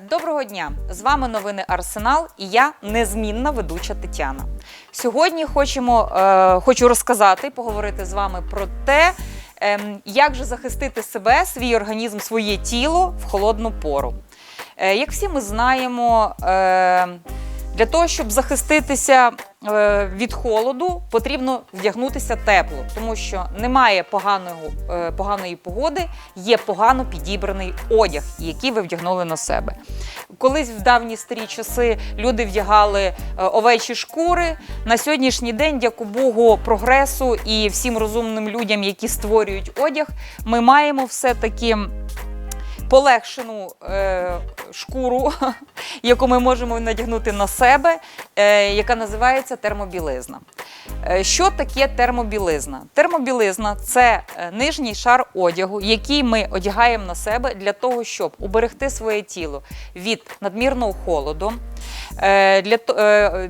Доброго дня! З вами новини Арсенал і я незмінна ведуча Тетяна. Сьогодні хочемо, е, хочу розказати, поговорити з вами про те, ем, як же захистити себе, свій організм, своє тіло в холодну пору. Е, Як всі ми знаємо, е, для того, щоб захиститися е, від холоду, потрібно вдягнутися тепло, тому що немає поганого, е, поганої погоди, є погано підібраний одяг, який ви вдягнули на себе. Колись в давні старі часи люди вдягали е, овечі шкури. На сьогоднішній день, дяку Богу, прогресу і всім розумним людям, які створюють одяг, ми маємо все-таки полегшену е, шкуру, яку ми можемо надягнути на себе, е, яка називається термобілизна. Е, Що таке термобілизна? Термобілизна це е, нижній шар одягу, який ми одягаємо на себе для того, щоб уберегти своє тіло від надмірного холоду. Е, Для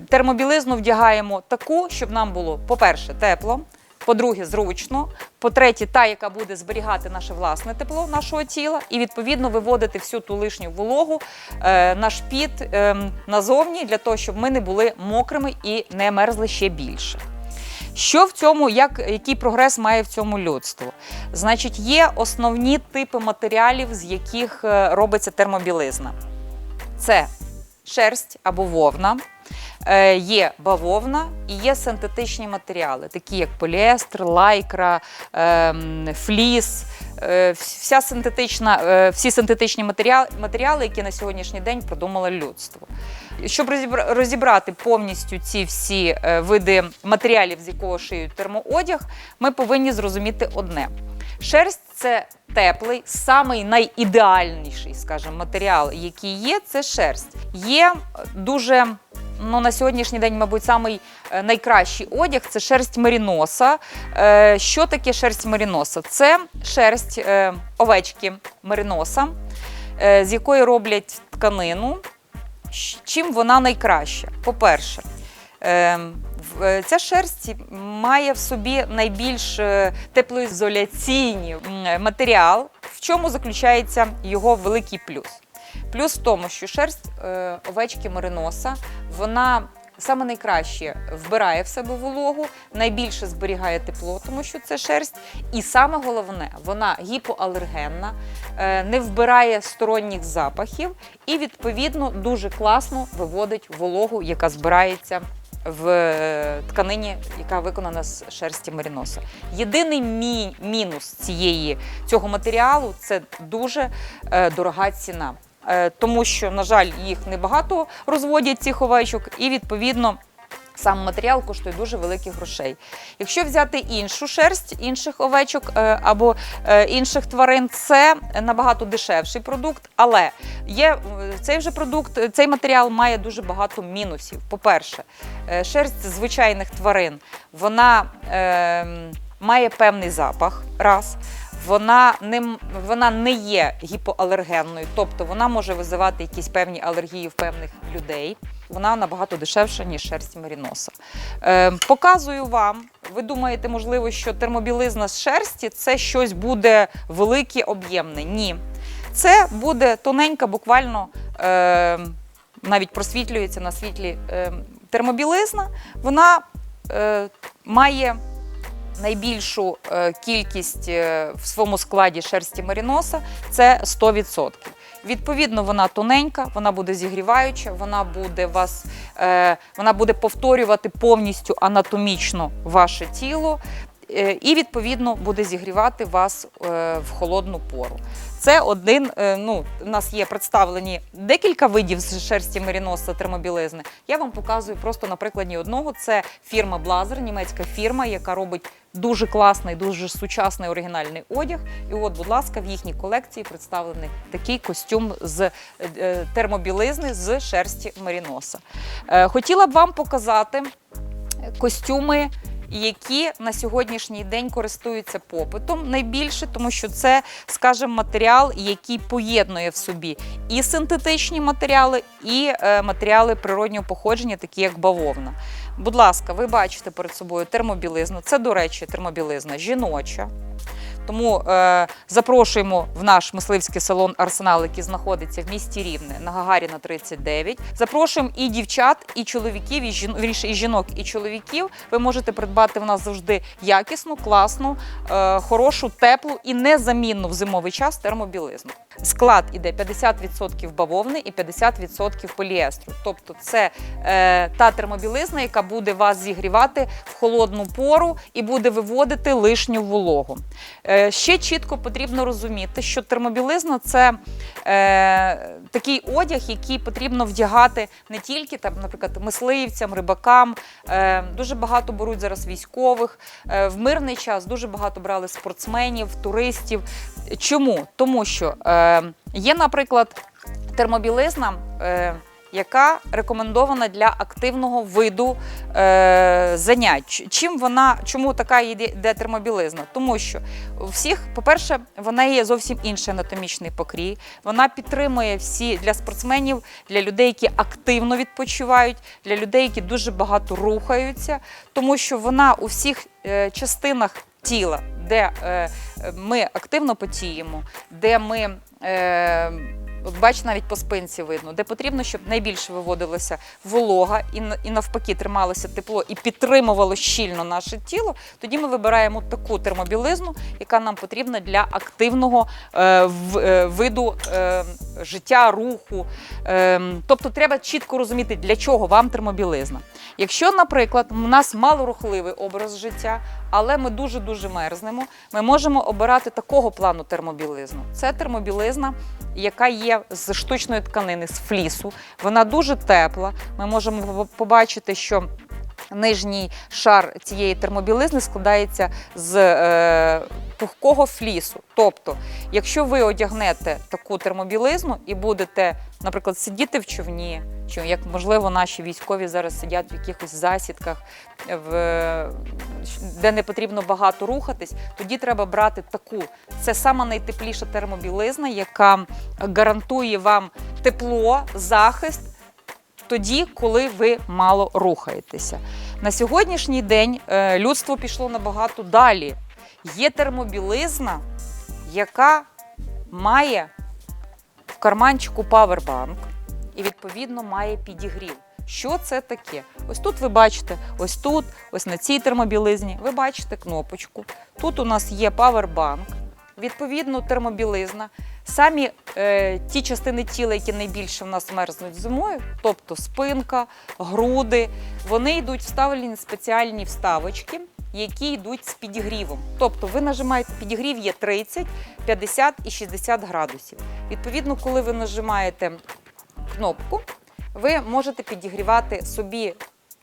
термобілизну вдягаємо таку, щоб нам було, по-перше, тепло. По-друге, зручно. По-третє, та, яка буде зберігати наше власне тепло нашого тіла, і відповідно виводити всю ту лишню вологу, е, наш піт е, назовні, для того, щоб ми не були мокрими і не мерзли ще більше. Що в цьому, як, який прогрес має в цьому людство? Значить, є основні типи матеріалів, з яких е, робиться термобілизна. Це шерсть або вовна, є бавовна і є синтетичні матеріали, такі як поліестер, лайкра, ем, фліс, е, вся синтетична, е, всі синтетичні матеріали, матеріали, які на сьогоднішній день придумало людство. Щоб розібрати повністю ці всі е, види матеріалів, з якого шиють термоодяг, ми повинні зрозуміти одне. Шерсть це теплий, самий найідеальніший, скажімо, матеріал, який є, це шерсть. Є е, дуже ну, на сьогоднішній день, мабуть, самий е, найкращий одяг це шерсть меріноса. Е, Що таке шерсть меріноса? Це шерсть е, овечки меріноса, е, з якої роблять тканину. Чим вона найкраща? По-перше, ця шерсть має в собі найбільш теплоізоляційний матеріал, в чому заключається його великий плюс. Плюс в тому, що шерсть е, овечки мериноса, вона саме найкраще вбирає в себе вологу, найбільше зберігає тепло, тому що це шерсть. І саме головне, вона гіпоалергенна, е, не вбирає сторонніх запахів і, відповідно, дуже класно виводить вологу, яка збирається в е, тканині, яка виконана з шерсті мериноса. Єдиний мі- мінус цієї, цього матеріалу це дуже дорога ціна. Е, тому що, на жаль, їх небагато розводять цих овечок, і відповідно. Сам матеріал коштує дуже великих грошей. Якщо взяти іншу шерсть інших овечок е, або е, інших тварин, це набагато дешевший продукт, але є цей вже продукт, цей матеріал має дуже багато мінусів. По-перше, шерсть звичайних тварин вона е, має певний запах. Раз. Вона не, вона не є гіпоалергенною, тобто вона може визивати якісь певні алергії в певних людей. Вона набагато дешевша, ніж шерсть меріноса. Е, показую вам. Ви думаєте, можливо, що термобілизна з шерсті це щось буде велике, об'ємне? Ні. Це буде тоненька, буквально е, навіть просвітлюється на світлі е, термобілизна. Вона е, має найбільшу е, кількість е, в своєму складі шерсті маріноса це 100%. Відповідно, вона тоненька, вона буде зігріваюча, вона буде вас, е, вона буде повторювати повністю анатомічно ваше тіло. Е, І відповідно буде зігрівати вас е, в холодну пору. Це один. е, Ну, у нас є представлені декілька видів з шерсті меріноса термобілизни. Я вам показую просто на прикладі одного. Це фірма Блазер, німецька фірма, яка робить дуже класний, дуже сучасний оригінальний одяг. І от, будь ласка, в їхній колекції представлений такий костюм з термобілизни з шерсті меріноса. Хотіла б вам показати костюми. Які на сьогоднішній день користуються попитом найбільше, тому що це, скажімо, матеріал, який поєднує в собі і синтетичні матеріали, і е, матеріали природнього походження, такі як бавовна. Будь ласка, ви бачите перед собою термобілизну. Це, до речі, термобілизна жіноча. Тому е, запрошуємо в наш мисливський салон Арсенал, який знаходиться в місті Рівне на Гагаріна 39. Запрошуємо і дівчат, і чоловіків, і жін... і жінок, і чоловіків. Ви можете придбати в нас завжди якісну, класну, е, хорошу, теплу і незамінну в зимовий час термобілизну. Склад іде 50% бавовни і 50% поліестру. Тобто, це е, та термобілизна, яка буде вас зігрівати в холодну пору і буде виводити лишню вологу. Е, ще чітко потрібно розуміти, що термобілизна це е, такий одяг, який потрібно вдягати не тільки там, наприклад, мисливцям, рибакам. Е, дуже багато беруть зараз військових. Е, в мирний час дуже багато брали спортсменів, туристів. Чому? Тому що е, є, наприклад, термобілизна. Е, яка рекомендована для активного виду е, занять. Чим вона, чому така йде термобілизна? Тому що у всіх, по-перше, вона є зовсім інший анатомічний покрій. Вона підтримує всі для спортсменів, для людей, які активно відпочивають, для людей, які дуже багато рухаються, тому що вона у всіх е, частинах тіла, де е, ми активно потіємо, де ми. Е, От бач, навіть по спинці видно, де потрібно, щоб найбільше виводилася волога і, навпаки трималося тепло і підтримувало щільно наше тіло. Тоді ми вибираємо таку термобілизну, яка нам потрібна для активного е, в- е, виду е, життя, руху. Е, тобто треба чітко розуміти, для чого вам термобілизна. Якщо, наприклад, у нас малорухливий образ життя, але ми дуже дуже мерзнемо, ми можемо обирати такого плану термобілизну. Це термобілизна, яка є з штучної тканини, з флісу. Вона дуже тепла. Ми можемо побачити, що нижній шар цієї термобілизни складається з е, пухкого флісу. Тобто, якщо ви одягнете таку термобілизну і будете, наприклад, сидіти в човні, чи як можливо наші військові зараз сидять в якихось засідках, в, де не потрібно багато рухатись, тоді треба брати таку. Це сама найтепліша термобілизна, яка гарантує вам тепло, захист тоді, коли ви мало рухаєтеся. На сьогоднішній день е, людство пішло набагато далі. Є термобілизна, яка має в карманчику павербанк і, відповідно, має підігрів. Що це таке? Ось тут ви бачите, ось тут, ось на цій термобілизні, ви бачите кнопочку. Тут у нас є павербанк, відповідно, термобілизна. Самі е, ті частини тіла, які найбільше в нас мерзнуть зимою, тобто спинка, груди, вони йдуть вставлені спеціальні вставочки, які йдуть з підігрівом. Тобто ви нажимаєте підігрів є 30, 50 і 60 градусів. Відповідно, коли ви нажимаєте кнопку, ви можете підігрівати собі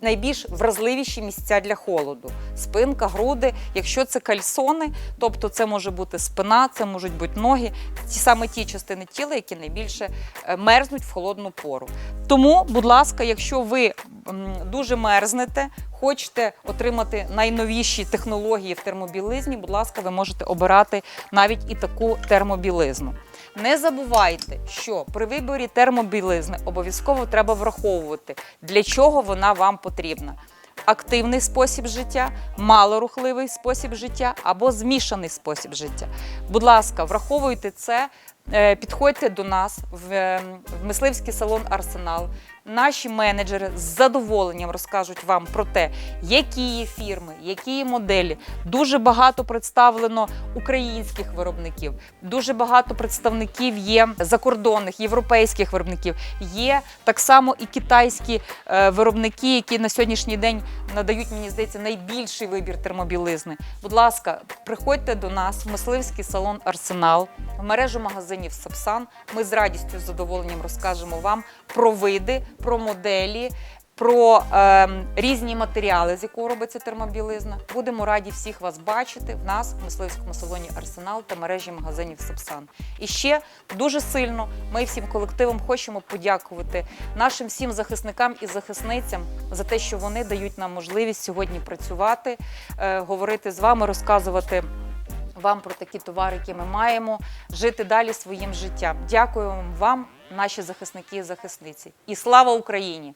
найбільш вразливіші місця для холоду: спинка, груди. Якщо це кальсони, тобто це може бути спина, це можуть бути ноги, ті саме ті частини тіла, які найбільше е, мерзнуть в холодну пору. Тому, будь ласка, якщо ви дуже мерзнете, хочете отримати найновіші технології в термобілизні, будь ласка, ви можете обирати навіть і таку термобілизну. Не забувайте, що при виборі термобілизни обов'язково треба враховувати, для чого вона вам потрібна. Активний спосіб життя, малорухливий спосіб життя або змішаний спосіб життя. Будь ласка, враховуйте це, підходьте до нас в, е, в мисливський салон Арсенал. Наші менеджери з задоволенням розкажуть вам про те, які фірми, які моделі. Дуже багато представлено українських виробників, дуже багато представників є закордонних європейських виробників. Є так само і китайські е, виробники, які на сьогоднішній день надають, мені здається, найбільший вибір термобілизни. Будь ласка, приходьте до нас в мисливський салон Арсенал, в мережу магазинів Сапсан. Ми з радістю з задоволенням розкажемо вам про види, про моделі. Про е, різні матеріали, з якого робиться термобілизна. Будемо раді всіх вас бачити в нас в мисливському салоні Арсенал та мережі магазинів Сапсан. І ще дуже сильно ми всім колективом хочемо подякувати нашим всім захисникам і захисницям за те, що вони дають нам можливість сьогодні працювати, е, говорити з вами, розказувати. Вам про такі товари, які ми маємо, жити далі своїм життям. Дякую вам, наші захисники і захисниці. І слава Україні!